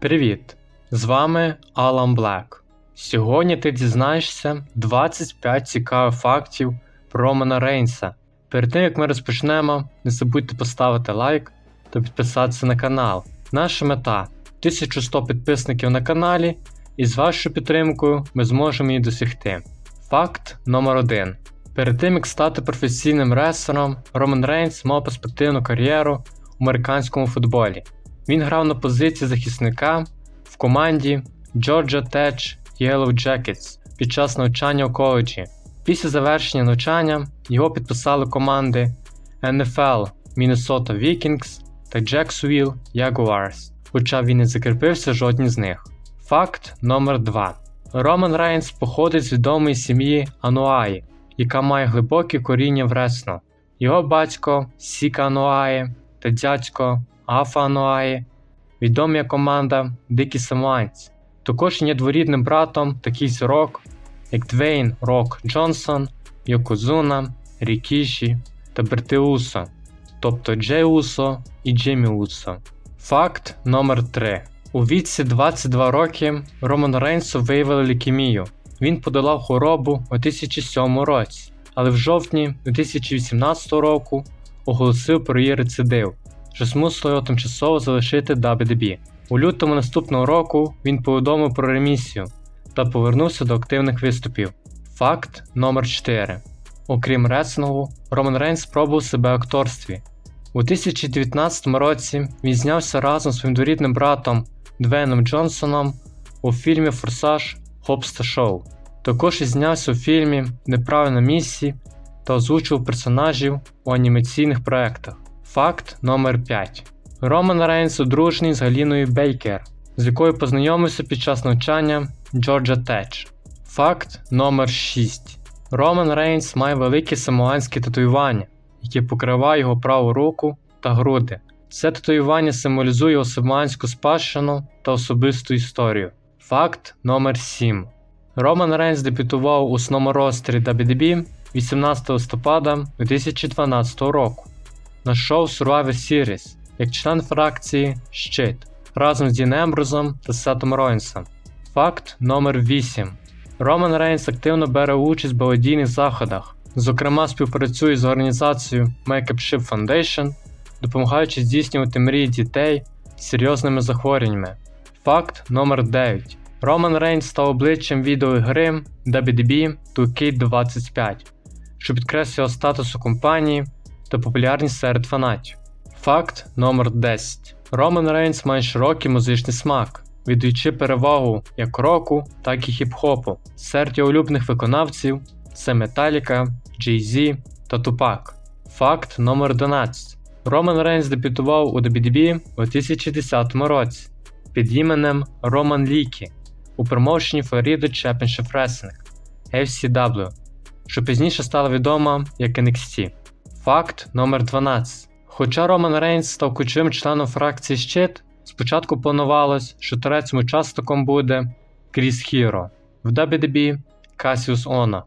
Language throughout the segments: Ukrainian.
Привіт! З вами Алан Блек. Сьогодні ти дізнаєшся 25 цікавих фактів про Романа Рейнса. Перед тим як ми розпочнемо, не забудьте поставити лайк та підписатися на канал. Наша мета 1100 підписників на каналі, і з вашою підтримкою ми зможемо її досягти. Факт номер 1 Перед тим як стати професійним рестлером, Роман Рейнс мав перспективну кар'єру у американському футболі. Він грав на позиції захисника в команді Georgia Tech Yellow Jackets під час навчання у коледжі. Після завершення навчання його підписали команди NFL Minnesota Vikings та Jacksonville Jaguars, хоча він не закріпився жодній з них. Факт номер 2 Роман Рейнс походить з відомої сім'ї Ануаї, яка має глибоке коріння в ресно. Його батько Сіка Ануаї та дядько Афа Ануаї, відомі як команда Дикі Самуанці. Також є дворідним братом таких зірок, як Двейн Рок Джонсон, Йокозуна, Рікіші та Берти Усо, тобто Джей Усо і Джиммі Усо. Факт номер 3 У віці 22 роки Роман Рейнсу виявили лікемію. Він подолав хворобу у 2007 році, але в жовтні 2018 року оголосив про її рецидив, що змусило тимчасово залишити WWE. У лютому наступного року він повідомив про ремісію та повернувся до активних виступів. Факт номер 4 Окрім реслінгу, Роман Рейнс спробував себе в акторстві. У 2019 році він знявся разом з своїм дворідним братом Двеном Джонсоном у фільмі Форсаж Хопста Шоу. Також і знявся у фільмі Неправильна на місці та озвучував персонажів у анімаційних проєктах. Факт номер 5 Роман Рейнс одружений з Галіною Бейкер, з якою познайомився під час навчання Джорджа Теч. Факт номер 6 Роман Рейнс має великі самоанські татуювання, які покривають його праву руку та груди. Це татуювання символізує його самоанську спадщину та особисту історію. Факт номер 7 Роман Рейнс дебютував у основному ростері WWE 18 листопада 2012 року на шоу Survivor Series як член фракції Щит разом з Дін Емброзом та Сетом Ройнсом. Факт номер 8 Роман Рейнс активно бере участь в благодійних заходах, зокрема співпрацює з організацією Make Up Ship Foundation, допомагаючи здійснювати мрії дітей з серйозними захворюваннями. Факт номер 9 Роман Рейнс став обличчям відеоігри WDB 2K25, що підкреслює статус компанії та популярність серед фанатів. Факт номер 10 Роман Рейнс має широкий музичний смак, віддаючи перевагу як року, так і хіп-хопу. Серед його улюблених виконавців це Metallica, Jay-Z та Tupac. Факт номер 11 Роман Рейнс дебютував у WWE у 2010 році під іменем Роман Лікі у промоушені Florida Championship Wrestling FCW, що пізніше стала відома як NXT. Факт номер 12 Хоча Роман Рейнс став ключовим членом фракції Щит, спочатку планувалось, що третім учасником буде Кріс Хіро в WWE Касіус Она.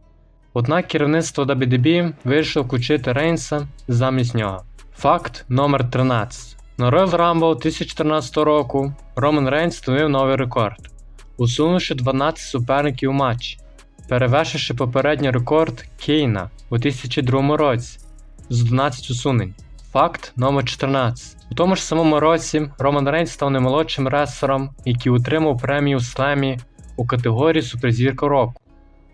Однак керівництво WWE вирішило включити Рейнса замість нього. Факт номер 13 На Royal Rumble 2014 року Роман Рейнс встановив новий рекорд, усунувши 12 суперників у матчі, перевершивши попередній рекорд Кейна у 2002 році з 11 усунень. Факт номер 14 У тому ж самому році Роман Рейнс став наймолодшим рестлером, який отримав премію слемі у категорії Суперзірка року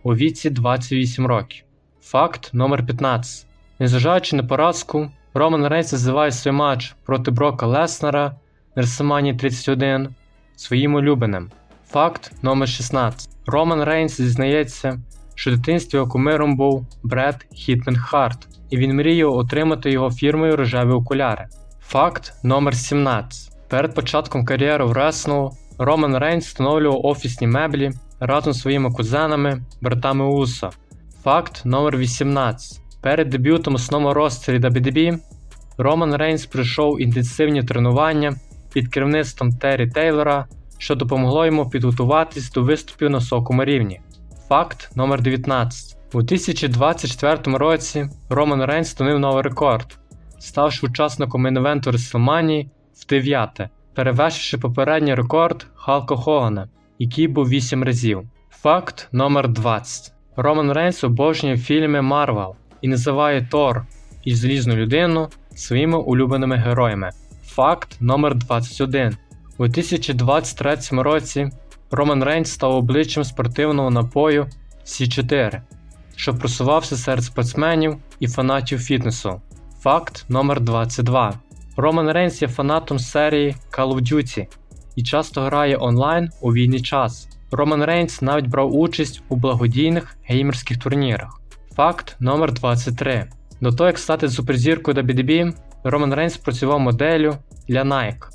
у віці 28 років. Факт номер 15 Незважаючи на поразку, Роман Рейнс називає свій матч проти Брока Леснера на WrestleMania 31 своїм улюбленим. Факт номер 16 Роман Рейнс зізнається, що в дитинстві його кумиром був Бред Хітмен Харт, і він мріяв отримати його фірмою рожеві окуляри. Факт номер 17 Перед початком кар'єри в реслінгу Роман Рейнс встановлював офісні меблі разом з своїми кузенами, братами Усо. Факт номер 18 Перед дебютом у основному ростері WWE Роман Рейнс пройшов інтенсивні тренування під керівництвом Террі Тейлора, що допомогло йому підготуватись до виступів на високому рівні. Факт номер 19 У 2024 році Роман Рейнс встановив новий рекорд, ставши учасником інвенту WrestleMania в 9 перевершивши попередній рекорд Халка Хогана, який був 8 разів. Факт номер 20. Роман Рейнс обожнює фільми Марвел і називає Тор і Залізну людину своїми улюбленими героями. Факт номер 21. У 2023 році Роман Рейнс став обличчям спортивного напою Сі4, що просувався серед спортсменів і фанатів фітнесу. Факт номер 22. Роман Рейнс є фанатом серії Call of Duty і часто грає онлайн у вільний час. Роман Рейнс навіть брав участь у благодійних геймерських турнірах. Факт номер 23. До того, як стати суперзіркою WWE, Роман Рейнс працював моделлю для Nike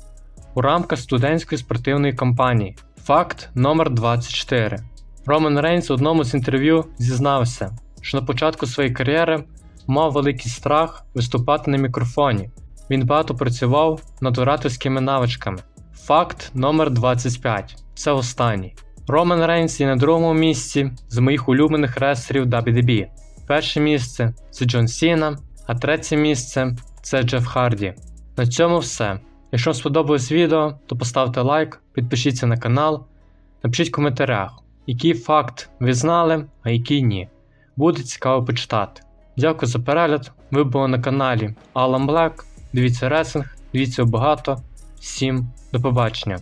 у рамках студентської спортивної кампанії. Факт номер 24. Роман Рейнс у одному з інтерв'ю зізнався, що на початку своєї кар'єри мав великий страх виступати на мікрофоні. Він багато працював над ораторськими навичками. Факт номер 25. Це останній. Роман Рейнс є на другому місці з моїх улюблених рестлерів WWE. Перше місце це Джон Сіна, а третє місце це Джеф Харді. На цьому все. Якщо вам сподобалось відео, то поставте лайк, підпишіться на канал, напишіть в коментарях, який факт ви знали, а який ні. Буде цікаво почитати. Дякую за перегляд. Ви були на каналі Alan Black. Дивіться ресинг, дивіться багато. Всім до побачення.